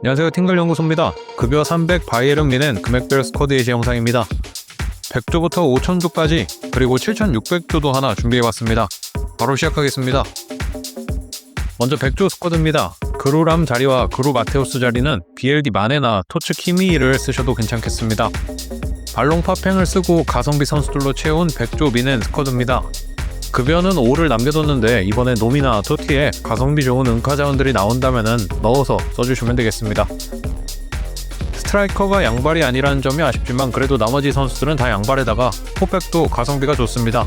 안녕하세요 팅글 연구소입니다. 급여 300 바이에른 미넨 금액별 스쿼드 예시 영상입니다. 100조부터 5000조까지 그리고 7600조도 하나 준비해봤습니다. 바로 시작하겠습니다. 먼저 100조 스쿼드입니다. 그루람 자리와 그루 마테우스 자리는 BLD 마네나 토츠 키미를 쓰셔도 괜찮겠습니다. 발롱 파팽을 쓰고 가성비 선수들로 채운 100조 미넨 스쿼드입니다. 급여는 5를 남겨뒀는데 이번에 노미나 토티에 가성비 좋은 은카 자원들이 나온다면 넣어서 써주시면 되겠습니다. 스트라이커가 양발이 아니라는 점이 아쉽지만 그래도 나머지 선수들은 다 양발에다가 포백도 가성비가 좋습니다.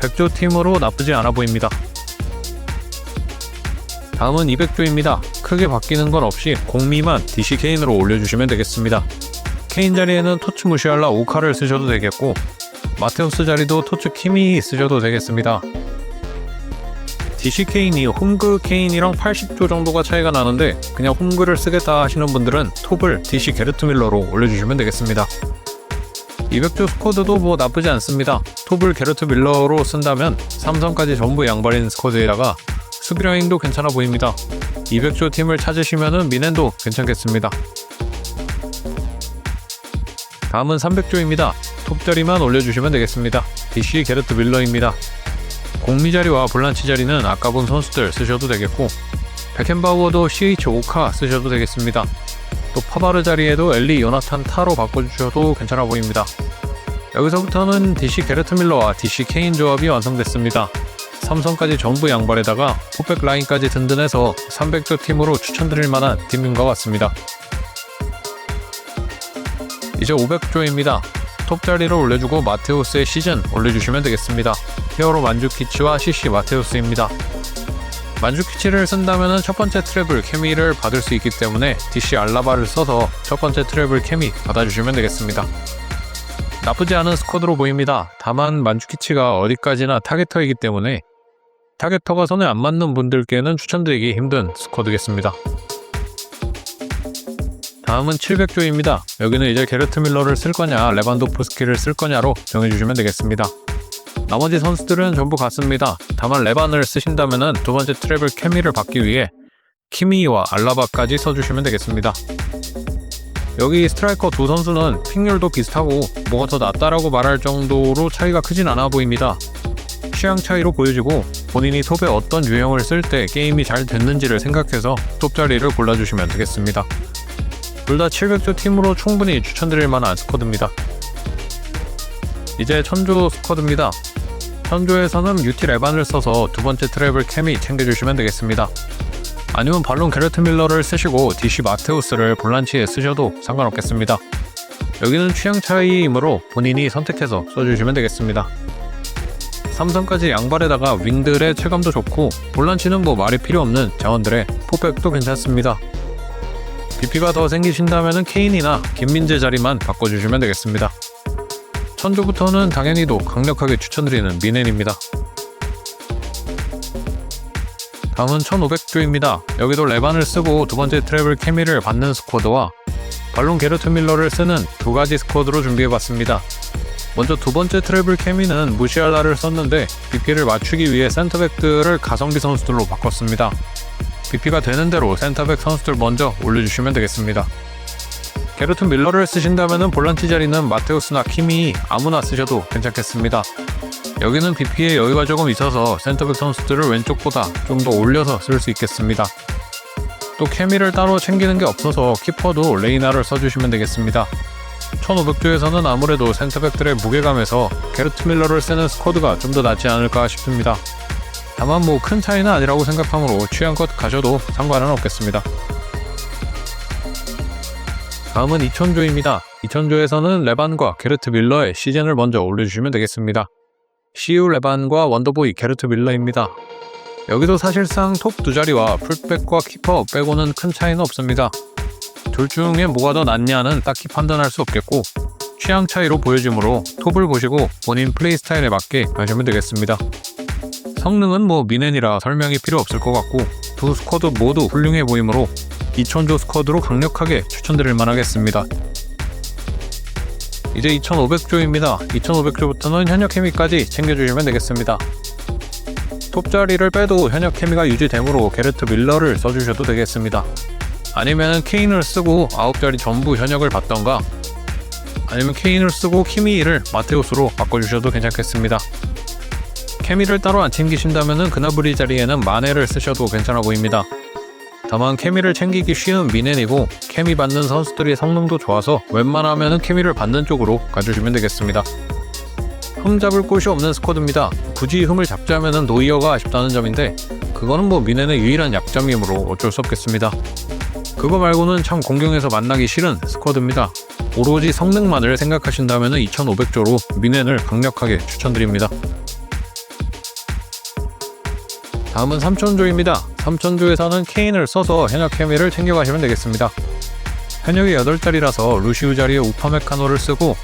100조 팀으로 나쁘지 않아 보입니다. 다음은 200조입니다. 크게 바뀌는 건 없이 공미만 DC 케인으로 올려주시면 되겠습니다. 케인 자리에는 토츠 무시알라 오카를 쓰셔도 되겠고 마테우스 자리도 토츠 키미 쓰셔도 되겠습니다. DC 케인이 홈그 케인이랑 80조 정도가 차이가 나는데 그냥 홈그를 쓰겠다 하시는 분들은 톱을 DC 게르트 밀러로 올려주시면 되겠습니다. 200조 스쿼드도 뭐 나쁘지 않습니다. 톱을 게르트 밀러로 쓴다면 삼성까지 전부 양발인 스쿼드에다가 수비 라인도 괜찮아 보입니다. 200조 팀을 찾으시면은 미넨도 괜찮겠습니다. 다음은 300조입니다. 톱자리만 올려주시면 되겠습니다. DC 게르트 밀러입니다. 공미 자리와 볼란치 자리는 아까 본 선수들 쓰셔도 되겠고 백햄바우어도 CH5카 쓰셔도 되겠습니다. 또 파바르 자리에도 엘리 요나탄 타로 바꿔주셔도 괜찮아 보입니다. 여기서부터는 DC 게르트 밀러와 DC 케인 조합이 완성됐습니다. 삼성까지 전부 양발에다가 포백 라인까지 든든해서 300조 팀으로 추천드릴 만한 팀인 것 같습니다. 이제 500조입니다. 톱 자리를 올려주고 마테우스의 시즌 올려주시면 되겠습니다. 히어로 만주키치와 CC 마테우스입니다. 만주키치를 쓴다면 첫 번째 트래블 케미를 받을 수 있기 때문에 DC 알라바를 써서 첫 번째 트래블 케미 받아주시면 되겠습니다. 나쁘지 않은 스쿼드로 보입니다. 다만 만주키치가 어디까지나 타겟터이기 때문에 타겟터가 손에 안 맞는 분들께는 추천드리기 힘든 스쿼드겠습니다. 다음은 700조입니다. 여기는 이제 게르트 밀러를 쓸 거냐, 레반도프스키를 쓸 거냐로 정해주시면 되겠습니다. 나머지 선수들은 전부 같습니다. 다만 레반을 쓰신다면 두 번째 트래블 케미를 받기 위해 키미와 알라바까지 써주시면 되겠습니다. 여기 스트라이커 두 선수는 픽률도 비슷하고 뭐가 더 낫다라고 말할 정도로 차이가 크진 않아 보입니다. 취향 차이로 보여지고 본인이 톱에 어떤 유형을 쓸 때 게임이 잘 됐는지를 생각해서 톱 자리를 골라주시면 되겠습니다. 둘 다 700조 팀으로 충분히 추천드릴 만한 스쿼드입니다. 이제 천조 스쿼드입니다. 천조에서는 유틸 에반을 써서 두 번째 트래블 캠이 챙겨주시면 되겠습니다. 아니면 발론 게르트 밀러를 쓰시고 DC 마테우스를 볼란치에 쓰셔도 상관없겠습니다. 여기는 취향 차이이므로 본인이 선택해서 써주시면 되겠습니다. 삼성까지 양발에다가 윙들의 체감도 좋고 볼란치는 뭐 말이 필요 없는 자원들의 포백도 괜찮습니다. BP가 더 생기신다면 케인이나 김민재 자리만 바꿔주시면 되겠습니다. 천조부터는 당연히도 강력하게 추천드리는 미넨입니다. 다음은 1500조입니다. 여기도 레반을 쓰고 두 번째 트래블 케미를 받는 스쿼드와 발론 게르트 밀러를 쓰는 두 가지 스쿼드로 준비해봤습니다. 먼저 두 번째 트래블 케미는 무시알라를 썼는데 BP를 맞추기 위해 센터백들을 가성비 선수들로 바꿨습니다. BP가 되는 대로 센터백 선수들 먼저 올려주시면 되겠습니다. 게르트 밀러를 쓰신다면 볼란치 자리는 마테우스나 키미 아무나 쓰셔도 괜찮겠습니다. 여기는 BP에 여유가 조금 있어서 센터백 선수들을 왼쪽보다 좀 더 올려서 쓸 수 있겠습니다. 또 케미를 따로 챙기는 게 없어서 키퍼도 레이나를 써주시면 되겠습니다. 1500조에서는 아무래도 센터백들의 무게감에서 게르트 밀러를 쓰는 스쿼드가 좀 더 낫지 않을까 싶습니다. 다만 뭐 큰 차이는 아니라고 생각하므로 취향껏 가셔도 상관은 없겠습니다. 다음은 2000조입니다. 2000조에서는 레반과 게르트 밀러의 시즌을 먼저 올려주시면 되겠습니다. 시우 레반과 원더보이 게르트 밀러입니다. 여기도 사실상 톱 두 자리와 풀백과 키퍼 빼고는 큰 차이는 없습니다. 둘 중에 뭐가 더 낫냐는 딱히 판단할 수 없겠고 취향 차이로 보여지므로 톱을 보시고 본인 플레이 스타일에 맞게 가시면 되겠습니다. 성능은 뭐 미넨이라 설명이 필요 없을 것 같고 두 스쿼드 모두 훌륭해 보이므로 2000조 스쿼드로 강력하게 추천드릴 만하겠습니다. 이제 2500조입니다. 2500조부터는 현역 케미까지 챙겨주시면 되겠습니다. 톱 자리를 빼도 현역 케미가 유지되므로 게르트 밀러를 써주셔도 되겠습니다. 아니면 케인을 쓰고 9자리 전부 현역을 받던가 아니면 케인을 쓰고 키미를 마테우스로 바꿔주셔도 괜찮겠습니다. 케미를 따로 안 챙기신다면 그나브리 자리에는 마네를 쓰셔도 괜찮아 보입니다. 다만 케미를 챙기기 쉬운 미넨이고 케미 받는 선수들이 성능도 좋아서 웬만하면 케미를 받는 쪽으로 가주시면 되겠습니다. 흠 잡을 곳이 없는 스쿼드입니다. 굳이 흠을 잡자면 노이어가 아쉽다는 점인데 그거는 뭐 미넨의 유일한 약점이므로 어쩔 수 없겠습니다. 그거 말고는 참 공경에서 만나기 싫은 스쿼드입니다. 오로지 성능만을 생각하신다면 2500조로 미넨을 강력하게 추천드립니다. 다음은 3000조입니다. 3000조에서는 케인을 써서 현역 케미를 챙겨가시면 되겠습니다. 현역이 8자리라서 루시우 자리에 우파메카노를 쓰고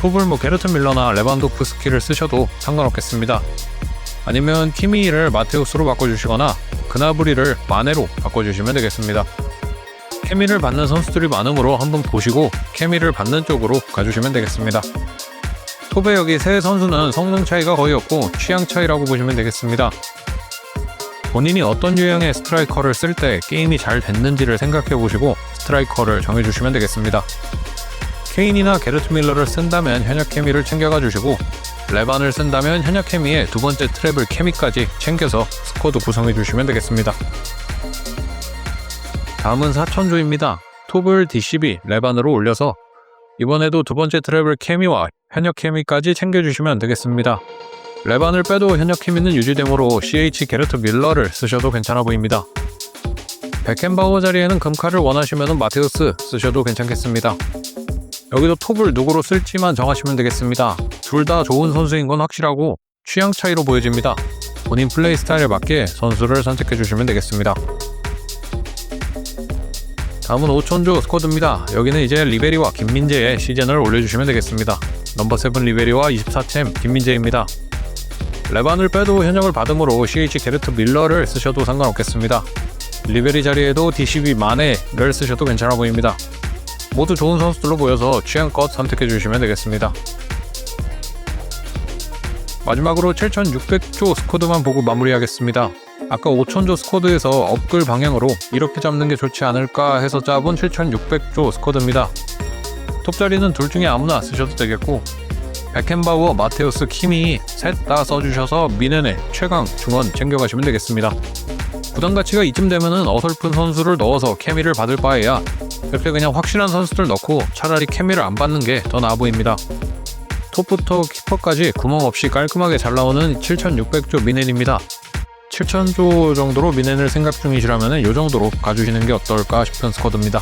톱을 뭐 게르트 밀러나 레반도프스키를 쓰셔도 상관없겠습니다. 아니면 키미를 마테우스로 바꿔주시거나 그나브리를 마네로 바꿔주시면 되겠습니다. 케미를 받는 선수들이 많으므로 한번 보시고 케미를 받는 쪽으로 가주시면 되겠습니다. 여기 세 선수는 성능 차이가 거의 없고 취향 차이라고 보시면 되겠습니다. 본인이 어떤 유형의 스트라이커를 쓸 때 게임이 잘 됐는지를 생각해 보시고 스트라이커를 정해주시면 되겠습니다. 케인이나 게르트 밀러를 쓴다면 현역 케미를 챙겨가 주시고 레반을 쓴다면 현역 케미에 두 번째 트래블 케미까지 챙겨서 스쿼드 구성해 주시면 되겠습니다. 다음은 4천조입니다. 톱을 DCB 레반으로 올려서 이번에도 두 번째 트래블 케미와 현역 케미까지 챙겨주시면 되겠습니다. 레반을 빼도 현역 케미는 유지되므로 CH 게르트 밀러를 쓰셔도 괜찮아 보입니다. 백햄바워 자리에는 금칼을 원하시면 마테우스 쓰셔도 괜찮겠습니다. 여기도 톱을 누구로 쓸지만 정하시면 되겠습니다. 둘 다 좋은 선수인 건 확실하고 취향 차이로 보여집니다. 본인 플레이 스타일에 맞게 선수를 선택해 주시면 되겠습니다. 다음은 5천조 스쿼드입니다. 여기는 이제 리베리와 김민재의 시즌을 올려주시면 되겠습니다. 넘버 7 리베리와 24챔 김민재입니다. 레반을 빼도 현역을 받음으로 CH 게르트 밀러를 쓰셔도 상관없겠습니다. 리베리 자리에도 DCB 마네를 쓰셔도 괜찮아 보입니다. 모두 좋은 선수들로 보여서 취향껏 선택해 주시면 되겠습니다. 마지막으로 7600조 스쿼드만 보고 마무리하겠습니다. 아까 5000조 스쿼드에서 업글 방향으로 이렇게 잡는 게 좋지 않을까 해서 잡은 7600조 스쿼드입니다. 톱 자리는 둘 중에 아무나 쓰셔도 되겠고 백햄바워, 마테우스, 키미 셋 다 써주셔서 미넨의 최강 중원 챙겨가시면 되겠습니다. 부담 가치가 이쯤 되면은 어설픈 선수를 넣어서 케미를 받을 바에야 이렇게 그냥 확실한 선수들 넣고 차라리 케미를 안 받는 게 더 나아 보입니다. 톱부터 키퍼까지 구멍 없이 깔끔하게 잘 나오는 7600조 미넨입니다. 7000조 정도로 미넨을 생각 중이시라면 이 정도로 가주시는 게 어떨까 싶은 스쿼드입니다.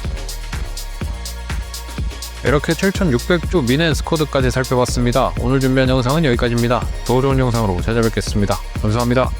이렇게 7600조 미넨 스쿼드까지 살펴봤습니다. 오늘 준비한 영상은 여기까지입니다. 더 좋은 영상으로 찾아뵙겠습니다. 감사합니다.